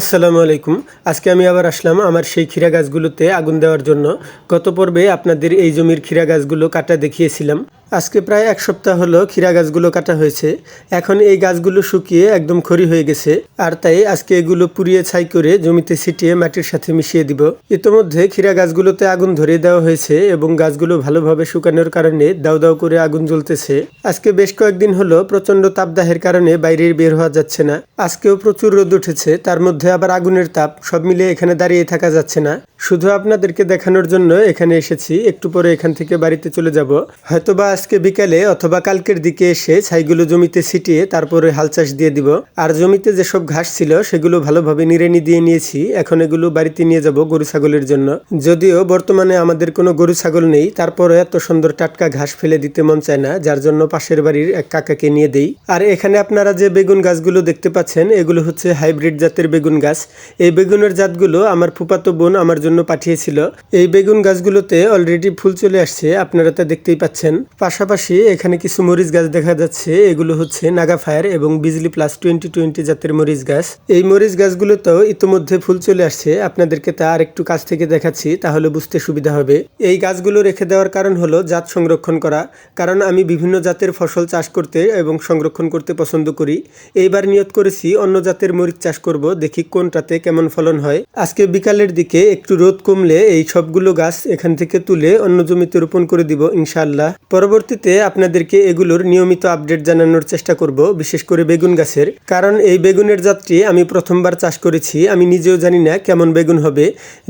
আসসালামু আলাইকুম। আজকে আমি আবার আসলাম আমার সেই ক্ষীরা গাছগুলোতে আগুন দেওয়ার জন্য। গত পর্বে আপনাদের এই জমির ক্ষীরা গাছগুলো কাটা দেখিয়েছিলাম। আজকে প্রায় এক সপ্তাহ হলো ক্ষীরা গাছগুলো কাটা হয়েছে। এখন এই গাছগুলো শুকিয়ে একদম খড়ি হয়ে গেছে। আর তাই আজকে এগুলো পুড়িয়ে ছাই করে জমিতে ছিটিয়ে মাটির সাথে মিশিয়ে দিব। ইতোমধ্যে ক্ষীরা গাছগুলোতে আগুন ধরিয়ে দেওয়া হয়েছে এবং গাছগুলো ভালোভাবে শুকানোর কারণে দাউ দাউ করে আগুন জ্বলতেছে। আজকে বেশ কয়েকদিন হলো প্রচণ্ড তাপদাহের কারণে বাইরে বের হওয়া যাচ্ছে না। আজকেও প্রচুর রোদ উঠেছে, তার মধ্যে আবার আগুনের তাপ। সব মিলে এখানে দাঁড়িয়ে থাকা যাচ্ছে না। শুধু আপনাদেরকে দেখানোর জন্য এখানে এসেছি, একটু পরে এখান থেকে বাড়িতে চলে যাব। হয়তোবা আজকে বিকালে অথবা কালকের দিকে এসে ছাইগুলো জমিতে ছিটিয়ে তারপরে হাল চাষ দিয়ে দিব। আর জমিতে যেসব ঘাস ছিল, সেগুলো ভালোভাবে নিড়েনি দিয়ে নিয়েছি। এখন এগুলো বাড়িতে নিয়ে যাব গরু ছাগলের জন্য। যদিও বর্তমানে আমাদের কোনো গরু ছাগল নেই তারপরে এত সুন্দর টাটকা ঘাস ফেলে দিতে মন চায় না, যার জন্য পাশের বাড়ির এক কাকাকে নিয়ে দেই। আর এখানে আপনারা যে বেগুন গাছগুলো দেখতে পাচ্ছেন, এগুলো হচ্ছে হাইব্রিড জাতের বেগুন গাছ। এই বেগুনের জাতগুলো আমার ফুপাতো বোন আমার জন্য পাঠিয়েছিল। এই বেগুন গাছগুলোতে অলরেডি ফুল চলে আসছে, আপনারা তা দেখতেই পাচ্ছেন। পাশাপাশি এখানে কিছু মরিচ গাছ দেখা যাচ্ছে। এগুলো হচ্ছে নাগা ফায়ার এবং বিজলি প্লাস টোয়েন্টি টোয়েন্টি জাতের মরিচ গাছ। এই মরিচ গাছগুলোতেও ইতোমধ্যে ফুল চলে আসছে। আপনাদেরকে তা আর একটু কাছ থেকে দেখাচ্ছি, তাহলে বুঝতে সুবিধা হবে। এই গাছগুলো রেখে দেওয়ার কারণ হলো জাত সংরক্ষণ করা। কারণ আমি বিভিন্ন জাতের ফসল চাষ করতে এবং সংরক্ষণ করতে পছন্দ করি। এইবার নিয়ত করেছি অন্য জাতের মরিচ চাষ করব, দেখি কোনটাতে কেমন ফলন হয়। আজকে বিকালের দিকে একটু রোদ কমলে এই সবগুলো গাছ এখান থেকে তুলে অন্য জমিতে রোপণ করে দিব, ইনশাআল্লাহ। পরবর্তীতে আপনাদেরকে এগুলোর নিয়মিত আপডেট জানানোর চেষ্টা করব, বিশেষ করে বেগুন গাছের। কারণ এই বেগুনের জাতটি আমি প্রথমবার চাষ করেছি, আমি নিজেও জানি না কেমন বেগুন হবে।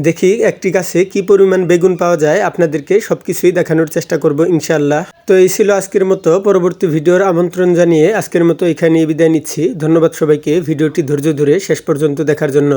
দেখি একটি গাছে কি পরিমাণ বেগুন পাওয়া যায়, আপনাদেরকে সবকিছুই দেখানোর চেষ্টা করব ইনশাআল্লাহ। তো এই ছিল আজকের মতো, পরবর্তী ভিডিওর আমন্ত্রণ জানিয়ে আজকের মতো এখানেই বিদায় নিচ্ছি। ধন্যবাদ সবাইকে, ভিডিওটি ধৈর্য ধরে শেষ পর্যন্ত দেখার জন্য।